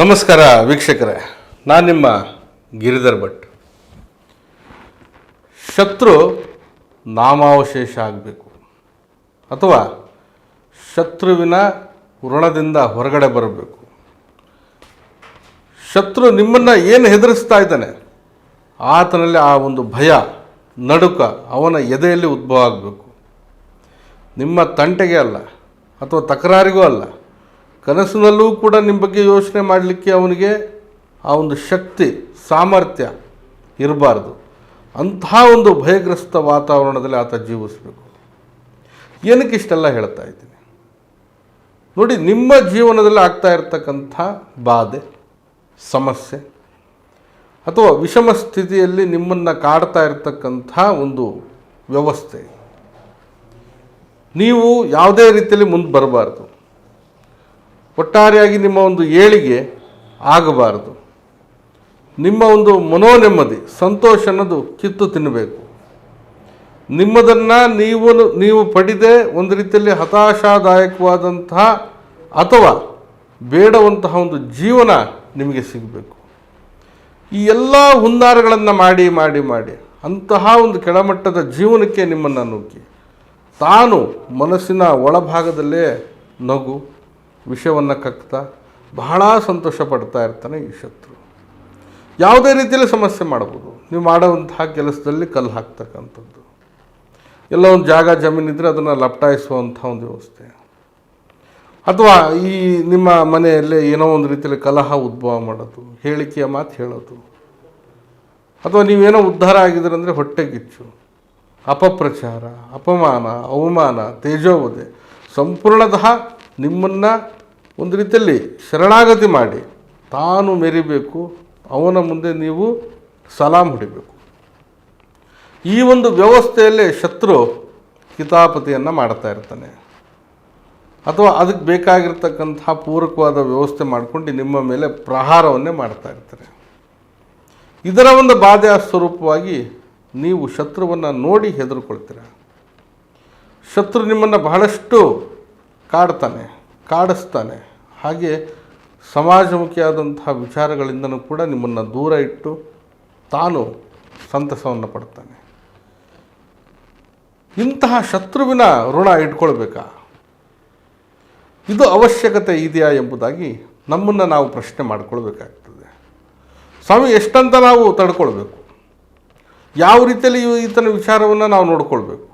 ನಮಸ್ಕಾರ ವೀಕ್ಷಕರೇ, ನಾನು ನಿಮ್ಮ ಗಿರಿಧರ್ ಭಟ್. ಶತ್ರು ನಾಮಾವಶೇಷ ಆಗಬೇಕು ಅಥವಾ ಶತ್ರುವಿನ ಋಣದಿಂದ ಹೊರಗಡೆ ಬರಬೇಕು. ಶತ್ರು ನಿಮ್ಮನ್ನು ಏನು ಹೆದರಿಸ್ತಾ ಇದ್ದಾನೆ, ಆತನಲ್ಲಿ ಆ ಒಂದು ಭಯ, ನಡುಕ ಅವನ ಎದೆಯಲ್ಲಿ ಉದ್ಭವ ಆಗಬೇಕು. ನಿಮ್ಮ ತಂಟೆಗೆ ಅಲ್ಲ, ಅಥವಾ ತಕರಾರಿಗೂ ಅಲ್ಲ ಕನಸಿನಲ್ಲೂ ಕೂಡ ನಿಮ್ಮ ಬಗ್ಗೆ ಯೋಚನೆ ಮಾಡಲಿಕ್ಕೆ ಅವನಿಗೆ ಆ ಒಂದು ಶಕ್ತಿ, ಸಾಮರ್ಥ್ಯ ಇರಬಾರ್ದು. ಅಂತಹ ಒಂದು ಭಯಗ್ರಸ್ತ ವಾತಾವರಣದಲ್ಲಿ ಆತ ಜೀವಿಸಬೇಕು. ಏನಕ್ಕೆ ಇಷ್ಟೆಲ್ಲ ಹೇಳ್ತಾ ಇದ್ದೀನಿ? ನೋಡಿ, ನಿಮ್ಮ ಜೀವನದಲ್ಲಿ ಆಗ್ತಾ ಇರತಕ್ಕಂಥ ಬಾಧೆ, ಸಮಸ್ಯೆ, ಅಥವಾ ವಿಷಮ ಸ್ಥಿತಿಯಲ್ಲಿ ನಿಮ್ಮನ್ನು ಕಾಡ್ತಾ ಇರತಕ್ಕಂಥ ಒಂದು ವ್ಯವಸ್ಥೆ. ನೀವು ಯಾವುದೇ ರೀತಿಯಲ್ಲಿ ಮುಂದೆ ಬರಬಾರ್ದು. ಒಟ್ಟಾರೆಯಾಗಿ ನಿಮ್ಮ ಒಂದು ಏಳಿಗೆ ಆಗಬಾರದು. ನಿಮ್ಮ ಒಂದು ಮನೋನೆಮ್ಮದಿ, ಸಂತೋಷ ಅನ್ನೋದು ಕಿತ್ತು ತಿನ್ನಬೇಕು ನಿಮ್ಮದನ್ನು ನೀವು ನೀವು ಪಡೆದೆ ಒಂದು ರೀತಿಯಲ್ಲಿ ಹತಾಶಾದಾಯಕವಾದಂತಹ ಅಥವಾ ಬೇಡವಂತಹ ಒಂದು ಜೀವನ ನಿಮಗೆ ಸಿಗಬೇಕು. ಈ ಎಲ್ಲ ಹುನ್ನಾರಗಳನ್ನು ಮಾಡಿ ಮಾಡಿ ಮಾಡಿ ಅಂತಹ ಒಂದು ಕೆಳಮಟ್ಟದ ಜೀವನಕ್ಕೆ ನಿಮ್ಮನ್ನು ನುಗ್ಗಿ. ತಾನು ಮನಸ್ಸಿನ ಒಳಭಾಗದಲ್ಲೇ ನಗು ವಿಷವನ್ನು ಕಕ್ತಾ ಬಹಳ ಸಂತೋಷ ಪಡ್ತಾ ಇರ್ತಾನೆ ಈ ಶತ್ರು. ಯಾವುದೇ ರೀತಿಯಲ್ಲಿ ಸಮಸ್ಯೆ ಮಾಡ್ಬೋದು. ನೀವು ಮಾಡುವಂತಹ ಕೆಲಸದಲ್ಲಿ ಕಲ್ಲು ಹಾಕ್ತಕ್ಕಂಥದ್ದು. ಎಲ್ಲ ಒಂದು ಜಾಗ ಜಮೀನಿದ್ದರೆ ಅದನ್ನು ಲಪ್ಟಾಯಿಸುವಂಥ ಒಂದು ವ್ಯವಸ್ಥೆ. ಅಥವಾ ಈ ನಿಮ್ಮ ಮನೆಯಲ್ಲೇ ಏನೋ ಒಂದು ರೀತಿಯಲ್ಲಿ ಕಲಹ ಉದ್ಭವ ಮಾಡೋದು, ಹೇಳಿಕೆಯ ಮಾತು ಹೇಳೋದು. ಅಥವಾ ನೀವೇನೋ ಉದ್ಧಾರ ಆಗಿದ್ರೆ ಅಂದರೆ ಹೊಟ್ಟೆಗಿಚ್ಚು, ಅಪಪ್ರಚಾರ, ಅಪಮಾನ, ಅವಮಾನ, ತೇಜೋವಧೆ, ಸಂಪೂರ್ಣತಃ ನಿಮ್ಮನ್ನು ಒಂದು ರೀತಿಯಲ್ಲಿ ಶರಣಾಗತಿ ಮಾಡಿ ತಾನು ಮೆರಿಬೇಕು, ಅವನ ಮುಂದೆ ನೀವು ಸಲಾಂ ಹೊಡಿಬೇಕು. ಈ ಒಂದು ವ್ಯವಸ್ಥೆಯಲ್ಲೇ ಶತ್ರು ಕಿತಾಪತಿಯನ್ನು ಮಾಡ್ತಾ ಇರ್ತಾನೆ. ಅಥವಾ ಅದಕ್ಕೆ ಬೇಕಾಗಿರ್ತಕ್ಕಂತಹ ಪೂರಕವಾದ ವ್ಯವಸ್ಥೆ ಮಾಡಿಕೊಂಡು ನಿಮ್ಮ ಮೇಲೆ ಪ್ರಹಾರವನ್ನೇ ಮಾಡ್ತಾ ಇರ್ತಾರೆ. ಇದರ ಒಂದು ಬಾಧೆಯ ಸ್ವರೂಪವಾಗಿ ನೀವು ಶತ್ರುವನ್ನು ನೋಡಿ ಹೆದರ್ಕೊಳ್ತೀರ. ಶತ್ರು ನಿಮ್ಮನ್ನು ಬಹಳಷ್ಟು ಕಾಡ್ತಾನೆ, ಕಾಡಿಸ್ತಾನೆ. ಹಾಗೆ ಸಮಾಜಮುಖಿಯಾದಂತಹ ವಿಚಾರಗಳಿಂದಲೂ ಕೂಡ ನಿಮ್ಮನ್ನು ದೂರ ಇಟ್ಟು ತಾನು ಸಂತಸವನ್ನು ಪಡ್ತಾನೆ. ಇಂತಹ ಶತ್ರುವಿನ ಋಣ ಇಟ್ಕೊಳ್ಬೇಕಾ? ಇದು ಅವಶ್ಯಕತೆ ಇದೆಯಾ ಎಂಬುದಾಗಿ ನಮ್ಮನ್ನು ನಾವು ಪ್ರಶ್ನೆ ಮಾಡಿಕೊಳ್ಬೇಕಾಗ್ತದೆ. ಸ್ವಾಮಿ, ಎಷ್ಟಂತ ನಾವು ತಡ್ಕೊಳ್ಬೇಕು? ಯಾವ ರೀತಿಯಲ್ಲಿ ಈತನ ವಿಚಾರವನ್ನು ನಾವು ನೋಡ್ಕೊಳ್ಬೇಕು?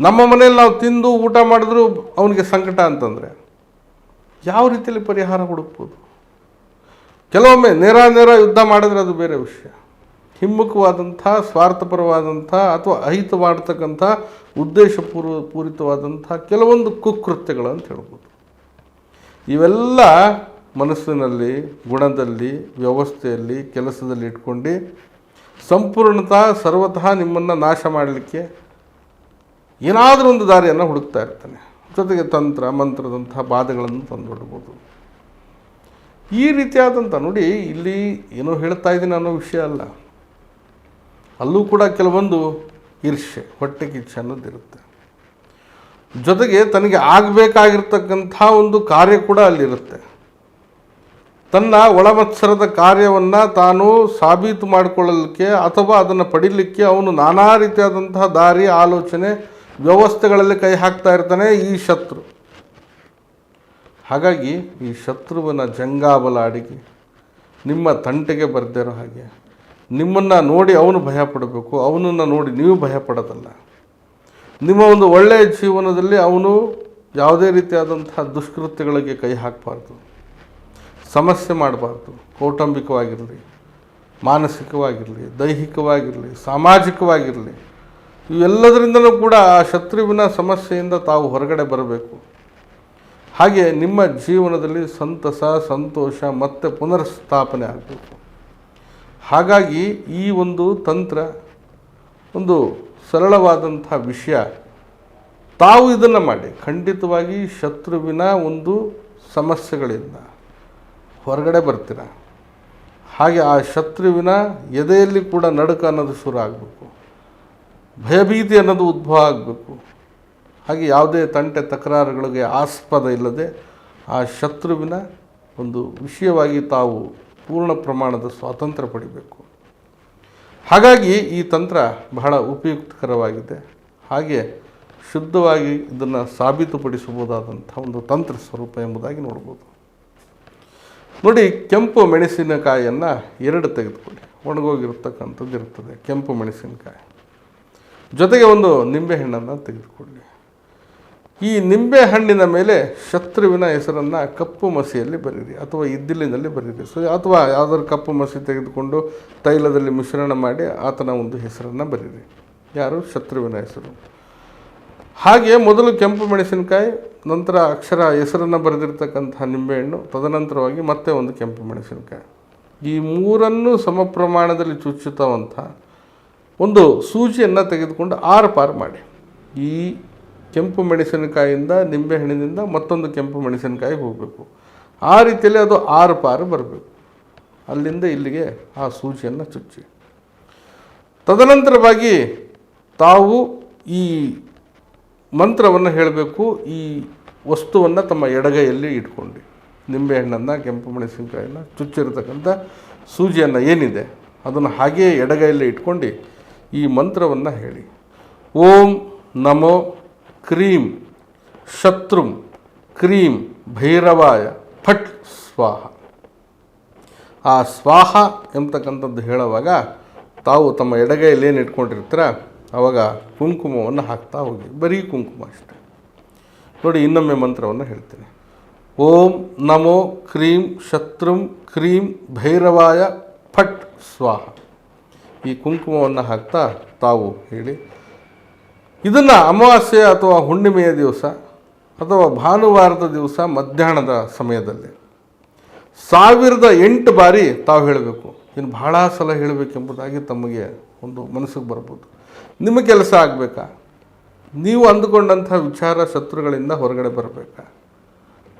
ನಮ್ಮ ಮನೆಯಲ್ಲಿ ನಾವು ತಿಂದು ಊಟ ಮಾಡಿದ್ರೂ ಅವನಿಗೆ ಸಂಕಟ ಅಂತಂದರೆ ಯಾವ ರೀತಿಯಲ್ಲಿ ಪರಿಹಾರ ಹುಡುಕ್ಬೋದು? ಕೆಲವೊಮ್ಮೆ ನೇರ ನೇರ ಯುದ್ಧ ಮಾಡಿದ್ರೆ ಅದು ಬೇರೆ ವಿಷಯ. ಹಿಮ್ಮುಖವಾದಂಥ, ಸ್ವಾರ್ಥಪರವಾದಂಥ ಅಥವಾ ಅಹಿತ ಮಾಡ್ತಕ್ಕಂಥ ಉದ್ದೇಶಪೂರ್ವ ಪೂರಿತವಾದಂಥ ಕೆಲವೊಂದು ಕುಕೃತ್ಯಗಳು ಅಂತ ಹೇಳ್ಬೋದು. ಇವೆಲ್ಲ ಮನಸ್ಸಿನಲ್ಲಿ, ಗುಣದಲ್ಲಿ, ವ್ಯವಸ್ಥೆಯಲ್ಲಿ, ಕೆಲಸದಲ್ಲಿ ಇಟ್ಕೊಂಡು ಸಂಪೂರ್ಣತಃ ಸರ್ವತಃ ನಿಮ್ಮನ್ನು ನಾಶ ಮಾಡಲಿಕ್ಕೆ ಏನಾದರೂ ಒಂದು ದಾರಿಯನ್ನು ಹುಡುಕ್ತಾ ಇರ್ತಾನೆ. ಜೊತೆಗೆ ತಂತ್ರ, ಮಂತ್ರದಂತಹ ಬಾಧೆಗಳನ್ನು ತಂದುಬಿಡ್ಬೋದು ಈ ರೀತಿಯಾದಂಥ ನೋಡಿ ಇಲ್ಲಿ ಏನೋ ಹೇಳ್ತಾ ಇದ್ದೀನಿ ಅನ್ನೋ ವಿಷಯ ಅಲ್ಲ. ಅಲ್ಲೂ ಕೂಡ ಕೆಲವೊಂದು ಈರ್ಷೆ ಹೊಟ್ಟೆ ಕಿಚ್ಚು ಅನ್ನೋದಿರುತ್ತೆ. ಜೊತೆಗೆ ತನಗೆ ಆಗಬೇಕಾಗಿರ್ತಕ್ಕಂಥ ಒಂದು ಕಾರ್ಯ ಕೂಡ ಅಲ್ಲಿರುತ್ತೆ. ತನ್ನ ಒಳಮತ್ಸರದ ಕಾರ್ಯವನ್ನು ತಾನು ಸಾಬೀತು ಮಾಡಿಕೊಳ್ಳಲಿಕ್ಕೆ ಅಥವಾ ಅದನ್ನು ಪಡೀಲಿಕ್ಕೆ ಅವನು ನಾನಾ ರೀತಿಯಾದಂತಹ ದಾರಿ, ಆಲೋಚನೆ ವ್ಯವಸ್ಥೆಗಳಲ್ಲಿ ಕೈ ಹಾಕ್ತಾ ಇರ್ತಾನೆ ಈ ಶತ್ರು. ಹಾಗಾಗಿ ಈ ಶತ್ರುವಿನ ಜಂಗಾಬಲಾಡಿಗೆ ನಿಮ್ಮ ತಂಟೆಗೆ ಬರ್ದಿರೋ ಹಾಗೆ ನಿಮ್ಮನ್ನು ನೋಡಿ ಅವನು ಭಯ ಪಡಬೇಕು ಅವನನ್ನು ನೋಡಿ ನೀವು ಭಯ ಪಡೋದಲ್ಲ ನಿಮ್ಮ ಒಂದು ಒಳ್ಳೆಯ ಜೀವನದಲ್ಲಿ ಅವನು ಯಾವುದೇ ರೀತಿಯಾದಂತಹ ದುಷ್ಕೃತ್ಯಗಳಿಗೆ ಕೈ ಹಾಕಬಾರ್ದು. ಸಮಸ್ಯೆ ಮಾಡಬಾರ್ದು. ಕೌಟುಂಬಿಕವಾಗಿರಲಿ, ಮಾನಸಿಕವಾಗಿರಲಿ, ದೈಹಿಕವಾಗಿರಲಿ, ಸಾಮಾಜಿಕವಾಗಿರಲಿ ಇವೆಲ್ಲದರಿಂದಲೂ ಕೂಡ ಆ ಶತ್ರುವಿನ ಸಮಸ್ಯೆಯಿಂದ ತಾವು ಹೊರಗಡೆ ಬರಬೇಕು. ಹಾಗೆ ನಿಮ್ಮ ಜೀವನದಲ್ಲಿ ಸಂತಸ, ಸಂತೋಷ ಮತ್ತೆ ಪುನರ್ಸ್ಥಾಪನೆ ಆಗಬೇಕು. ಹಾಗಾಗಿ ಈ ಒಂದು ತಂತ್ರ ಒಂದು ಸರಳವಾದಂಥ ವಿಷಯ. ತಾವು ಇದನ್ನು ಮಾಡಿ. ಖಂಡಿತವಾಗಿ ಶತ್ರುವಿನ ಒಂದು ಸಮಸ್ಯೆಗಳಿಂದ ಹೊರಗಡೆ ಬರ್ತೀರ. ಹಾಗೆ ಆ ಶತ್ರುವಿನ ಎದೆಯಲ್ಲಿ ಕೂಡ ನಡುಕ ಅನ್ನೋದು ಶುರು ಆಗಬೇಕು. ಭಯಭೀತಿ ಅನ್ನೋದು ಉದ್ಭವ ಆಗಬೇಕು ಹಾಗೆ ಯಾವುದೇ ತಂಟೆ ತಕರಾರುಗಳಿಗೆ ಆಸ್ಪದ ಇಲ್ಲದೆ ಆ ಶತ್ರುವಿನ ಒಂದು ವಿಷಯವಾಗಿ ತಾವು ಪೂರ್ಣ ಪ್ರಮಾಣದ ಸ್ವಾತಂತ್ರ್ಯ ಪಡಿಬೇಕು. ಹಾಗಾಗಿ ಈ ತಂತ್ರ ಬಹಳ ಉಪಯುಕ್ತಕರವಾಗಿದೆ. ಹಾಗೆ ಶುದ್ಧವಾಗಿ ಇದನ್ನು ಸಾಬೀತುಪಡಿಸಬಹುದಾದಂಥ ಒಂದು ತಂತ್ರ ಸ್ವರೂಪ ಎಂಬುದಾಗಿ ನೋಡ್ಬೋದು. ನೋಡಿ, ಕೆಂಪು ಮೆಣಸಿನಕಾಯಿಯನ್ನು ಎರಡು ತೆಗೆದುಕೊಳ್ಳಿ. ಒಣಗೋಗಿರ್ತಕ್ಕಂಥದ್ದು ಇರ್ತದೆ, ಕೆಂಪು ಮೆಣಸಿನಕಾಯಿ. ಜೊತೆಗೆ ಒಂದು ನಿಂಬೆಹಣ್ಣನ್ನು ತೆಗೆದುಕೊಳ್ಳಿ. ಈ ನಿಂಬೆ ಹಣ್ಣಿನ ಮೇಲೆ ಶತ್ರುವಿನ ಹೆಸರನ್ನು ಕಪ್ಪು ಮಸಿಯಲ್ಲಿ ಬರೀರಿ ಅಥವಾ ಇದ್ದಿಲಿನಲ್ಲಿ ಬರೀರಿ ಸೊ ಅಥವಾ ಯಾವ್ದಾದ್ರು ಕಪ್ಪು ಮಸಿ ತೆಗೆದುಕೊಂಡು ತೈಲದಲ್ಲಿ ಮಿಶ್ರಣ ಮಾಡಿ ಆತನ ಒಂದು ಹೆಸರನ್ನು ಬರೀರಿ ಯಾರು? ಶತ್ರುವಿನ ಹೆಸರು. ಹಾಗೆ ಮೊದಲು ಕೆಂಪು ಮೆಣಸಿನಕಾಯಿ, ನಂತರ ಅಕ್ಷರ ಹೆಸರನ್ನು ಬರೆದಿರ್ತಕ್ಕಂಥ ನಿಂಬೆಹಣ್ಣು ತದನಂತರವಾಗಿ ಮತ್ತೆ ಒಂದು ಕೆಂಪು ಮೆಣಸಿನಕಾಯಿ. ಈ ಮೂರನ್ನು ಸಮ ಪ್ರಮಾಣದಲ್ಲಿ ಚುಚ್ಚುತ್ತವಂಥ ಒಂದು ಸೂಜಿಯನ್ನು ತೆಗೆದುಕೊಂಡು ಆರು ಪಾರು ಮಾಡಿ. ಈ ಕೆಂಪು ಮೆಣಸಿನಕಾಯಿಂದ ನಿಂಬೆಹಣ್ಣಿನಿಂದ ಮತ್ತೊಂದು ಕೆಂಪು ಮೆಣಸಿನಕಾಯಿ ಹೋಗಬೇಕು. ಆ ರೀತಿಯಲ್ಲಿ ಅದು ಆರು ಪಾರು ಬರಬೇಕು. ಅಲ್ಲಿಂದ ಇಲ್ಲಿಗೆ ಆ ಸೂಜಿಯನ್ನು ಚುಚ್ಚಿ. ತದನಂತರವಾಗಿ ತಾವು ಈ ಮಂತ್ರವನ್ನು ಹೇಳಬೇಕು. ಈ ವಸ್ತುವನ್ನು ತಮ್ಮ ಎಡಗೈಯಲ್ಲಿ ಇಟ್ಕೊಂಡು. ನಿಂಬೆಹಣ್ಣನ್ನು, ಕೆಂಪು ಮೆಣಸಿನಕಾಯಿನ ಚುಚ್ಚಿರತಕ್ಕಂಥ ಸೂಜಿಯನ್ನು ಏನಿದೆ ಅದನ್ನು ಹಾಗೆಯೇ ಎಡಗೈಯಲ್ಲಿ ಇಟ್ಕೊಂಡು ಈ ಮಂತ್ರವನ್ನು ಹೇಳಿ. ಓಂ ನಮೋ ಕ್ರೀಂ ಶತ್ರುಂ ಕ್ರೀಂ ಭೈರವಾಯ ಫಟ್ ಸ್ವಾಹ. ಆ ಸ್ವಾಹ ಎಂಬತಕ್ಕಂಥದ್ದು ಹೇಳುವಾಗ ತಾವು ತಮ್ಮ ಎಡಗೈಯಲ್ಲಿ ಏನು ಇಟ್ಕೊಂಡಿರ್ತೀರ ಆವಾಗ ಕುಂಕುಮವನ್ನು ಹಾಕ್ತಾ ಹೋಗಿ, ಬರೀ ಕುಂಕುಮ ಅಷ್ಟೆ. ನೋಡಿ, ಇನ್ನೊಮ್ಮೆ ಮಂತ್ರವನ್ನು ಹೇಳ್ತೀನಿ. ಓಂ ನಮೋ ಕ್ರೀಂ ಶತ್ರುಂ ಕ್ರೀಂ ಭೈರವಾಯ ಫಟ್ ಸ್ವಾಹ. ಈ ಕುಂಕುಮವನ್ನು ಹಾಕ್ತಾ ತಾವು ಹೇಳಿ, ಇದನ್ನು ಅಮಾವಾಸ್ಯೆ ಅಥವಾ ಹುಣ್ಣಿಮೆಯ ದಿವಸ ಅಥವಾ ಭಾನುವಾರದ ದಿವಸ ಮಧ್ಯಾಹ್ನದ ಸಮಯದಲ್ಲಿ ಸಾವಿರದ ಎಂಟು ಬಾರಿ ತಾವು ಹೇಳಬೇಕು. ಇನ್ನು ಬಹಳ ಸಲ ಹೇಳಬೇಕೆಂಬುದಾಗಿ ತಮಗೆ ಒಂದು ಮನಸ್ಸಿಗೆ ಬರ್ಬೋದು. ನಿಮ್ಮ ಕೆಲಸ ಆಗಬೇಕಾ? ನೀವು ಅಂದುಕೊಂಡಂಥ ವಿಚಾರ ಶತ್ರುಗಳಿಂದ ಹೊರಗಡೆ ಬರಬೇಕಾ?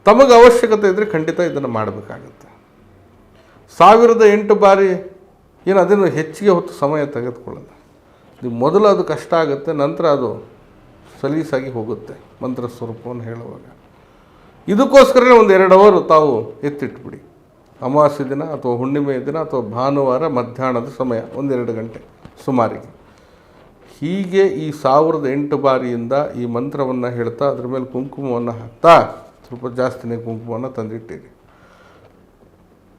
ತಮಗೆ ಅವಶ್ಯಕತೆ ಇದ್ದರೆ ಖಂಡಿತ ಇದನ್ನು ಮಾಡಬೇಕಾಗತ್ತೆ. ಸಾವಿರದ ಎಂಟು ಬಾರಿ ಏನು ಅದನ್ನು ಹೆಚ್ಚಿಗೆ ಹೊತ್ತು ಸಮಯ ತೆಗೆದುಕೊಳ್ಳಲ್ಲ ನೀವು ಮೊದಲು ಅದು ಕಷ್ಟ ಆಗುತ್ತೆ, ನಂತರ ಅದು ಸಲೀಸಾಗಿ ಹೋಗುತ್ತೆ, ಮಂತ್ರ ಸ್ವರೂಪವನ್ನು ಹೇಳುವಾಗ. ಇದಕ್ಕೋಸ್ಕರನೇ ಒಂದು ಎರಡು ಅವರು ತಾವು ಎತ್ತಿಟ್ಬಿಡಿ. ಅಮಾವಾಸ್ಯ ದಿನ ಅಥವಾ ಹುಣ್ಣಿಮೆಯ ದಿನ ಅಥವಾ ಭಾನುವಾರ ಮಧ್ಯಾಹ್ನದ ಸಮಯ, ಒಂದೆರಡು ಗಂಟೆ ಸುಮಾರಿಗೆ. ಹೀಗೆ ಈ ಸಾವಿರದ ಎಂಟು ಬಾರಿಯಿಂದ ಈ ಮಂತ್ರವನ್ನು ಹೇಳ್ತಾ, ಅದ್ರ ಮೇಲೆ ಕುಂಕುಮವನ್ನು ಹಾಕ್ತಾ, ಸ್ವಲ್ಪ ಜಾಸ್ತಿನೇ ಕುಂಕುಮವನ್ನು ತಂದಿಟ್ಟಿರಿ.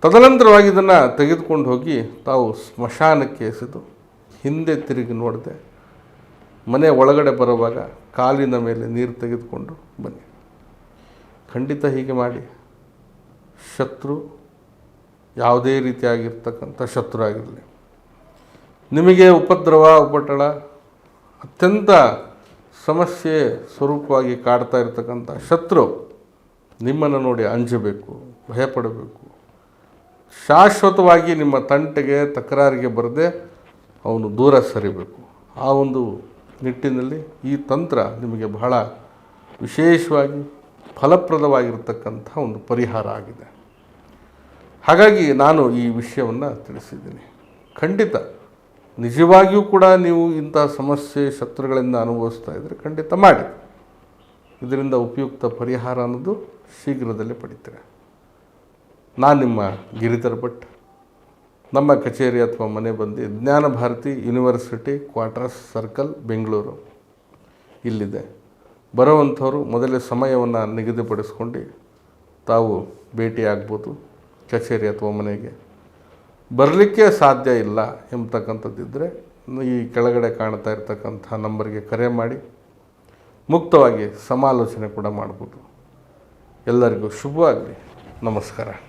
ತದನಂತರವಾಗಿ ಇದನ್ನು ತೆಗೆದುಕೊಂಡು ಹೋಗಿ ತಾವು ಸ್ಮಶಾನಕ್ಕೆ ಎಸೆದು ಹಿಂದೆ ತಿರುಗಿ ನೋಡದೆ, ಮನೆ ಒಳಗಡೆ ಬರುವಾಗ ಕಾಲಿನ ಮೇಲೆ ನೀರು ತೆಗೆದುಕೊಂಡು ಬನ್ನಿ. ಖಂಡಿತ ಹೀಗೆ ಮಾಡಿ. ಶತ್ರು ಯಾವುದೇ ರೀತಿಯಾಗಿರ್ತಕ್ಕಂಥ ಶತ್ರು ಆಗಿರಲಿ. ನಿಮಗೆ ಉಪದ್ರವ, ಉಪಟಳ ಅತ್ಯಂತ ಸಮಸ್ಯೆ ಸ್ವರೂಪವಾಗಿ ಕಾಡ್ತಾ ಇರತಕ್ಕಂಥ ಶತ್ರು ನಿಮ್ಮನ್ನು ನೋಡಿ ಅಂಜಬೇಕು, ಭಯಪಡಬೇಕು. ಶಾಶ್ವತವಾಗಿ ನಿಮ್ಮ ತಂಟೆಗೆ, ತಕರಾರಿಗೆ ಬರದೆ ಅವನು ದೂರ ಸರಿಬೇಕು. ಆ ಒಂದು ನಿಟ್ಟಿನಲ್ಲಿ ಈ ತಂತ್ರ ನಿಮಗೆ ಬಹಳ ವಿಶೇಷವಾಗಿ ಫಲಪ್ರದವಾಗಿರ್ತಕ್ಕಂಥ ಒಂದು ಪರಿಹಾರ ಆಗಿದೆ. ಹಾಗಾಗಿ ನಾನು ಈ ವಿಷಯವನ್ನು ತಿಳಿಸಿದ್ದೀನಿ. ಖಂಡಿತ, ನಿಜವಾಗಿಯೂ ಕೂಡ ನೀವು ಇಂಥ ಸಮಸ್ಯೆ, ಶತ್ರುಗಳಿಂದ ಅನುಭವಿಸ್ತಾ ಇದ್ದರೆ ಖಂಡಿತ ಮಾಡಿ. ಇದರಿಂದ ಉಪಯುಕ್ತ ಪರಿಹಾರ ಅನ್ನೋದು ಶೀಘ್ರದಲ್ಲೇ ಪಡಿತೀರ ನಾನು ನಿಮ್ಮ ಗಿರಿಧರ್ ಭಟ್. ನಮ್ಮ ಕಚೇರಿ ಅಥವಾ ಮನೆ ಬಂದು Jnana Bharathi university quarters circle, Bengaluru. ಇಲ್ಲಿದೆ. ಬರುವಂಥವರು ಮೊದಲೇ ಸಮಯವನ್ನು ನಿಗದಿಪಡಿಸ್ಕೊಂಡು ತಾವು ಭೇಟಿ ಆಗ್ಬೋದು ಕಚೇರಿ ಅಥವಾ ಮನೆಗೆ. ಬರಲಿಕ್ಕೆ ಸಾಧ್ಯ ಇಲ್ಲ ಎಂಬತಕ್ಕಂಥದ್ದಿದ್ದರೆ ಈ ಕೆಳಗಡೆ ಕಾಣ್ತಾ ಇರ್ತಕ್ಕಂಥ ನಂಬರ್ಗೆ ಕರೆ ಮಾಡಿ ಮುಕ್ತವಾಗಿ ಸಮಾಲೋಚನೆ ಕೂಡ ಮಾಡ್ಬೋದು. ಎಲ್ಲರಿಗೂ ಶುಭವಾಗಲಿ. ನಮಸ್ಕಾರ.